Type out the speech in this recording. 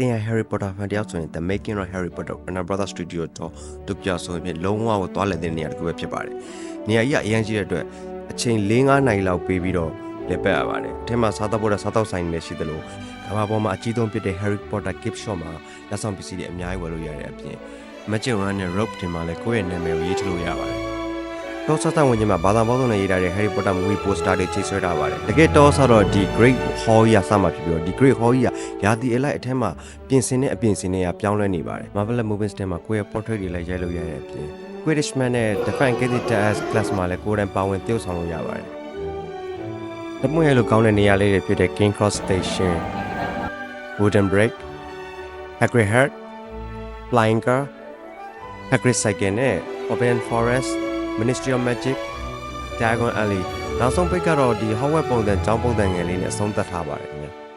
သင်ရ Harry Potter fan တယောက်ဆိုရင် The Making of Harry Potter Warner Brothers Studio တော့တူပြဆိုရင်လုံးဝကိုသွားလည်တဲ့နေရာတစ်ခုပဲဖြစ်ပါတယ်။နေရာကြီးကအရင်ကြီးတဲ့အတွက်အချိန်၄-၅နိုင်လောက်ပေးပြီးတော့လက်ပတ်ရပါတယ်။အထက်မှာစားတော့ဖို့စားတော့ဆိုင်နေရှိသလိုကမ္ဘာပေါ်မှာအကြီးဆုံးဖြစ်တဲ့ Harry Potter gift shop မှာလက်ဆောင်ပစ္စည်းတွေအများကြီးဝယ်လို့ရတဲ့အပြင် Magic Run နဲ့ Rope တင်မှာလည်းကိုယ့်ရဲ့နာမည်ကိုရေးထလို့ရပါတယ်။ တော့ဆက်ဆက်ဝင်ချင်းမှာဘာသာပေါင်းစုံနဲ့ရေးထားတဲ့ Harry Potter movie poster တွေချိတ်ဆွဲထားပါတယ်။တကယ်တော့ဆိုတော့ဒီ Great Hall ကြီးကစမှာဖြစ်ပြီးတော့ဒီ Great Hall ကြီးကရာသီအလိုက်အထက်မှာပြင်ဆင်တဲ့အပြင်ဆင်တွေကပြောင်းလဲနေပါတယ်။ Marvel Movies ထဲမှာကိုယ့်ရဲ့ portrait တွေလည်းရိုက်လို့ရတဲ့အပြင် Quidditch Man နဲ့ Defense Cathedral Class မှာလည်းကိုယ်တိုင်ပါဝင်ပြုဆောင်လို့ရပါတယ်။တမွေရလို့ကောင်းတဲ့နေရာလေးတွေဖြစ်တဲ့ King Cross Station, Wooden Brick, Hagrid Heart, Flying Car, Hagrid Cycle နဲ့ Open Forest, Ministry of Magic, Diagon Alley နောက်ဆုံးပိတ်ကတော့ဒီ Hogwarts ပုံစံကျောင်းပုံစံငယ်လေးနဲ့အဆုံးသတ်ထားပါတယ်ခင်ဗျာ။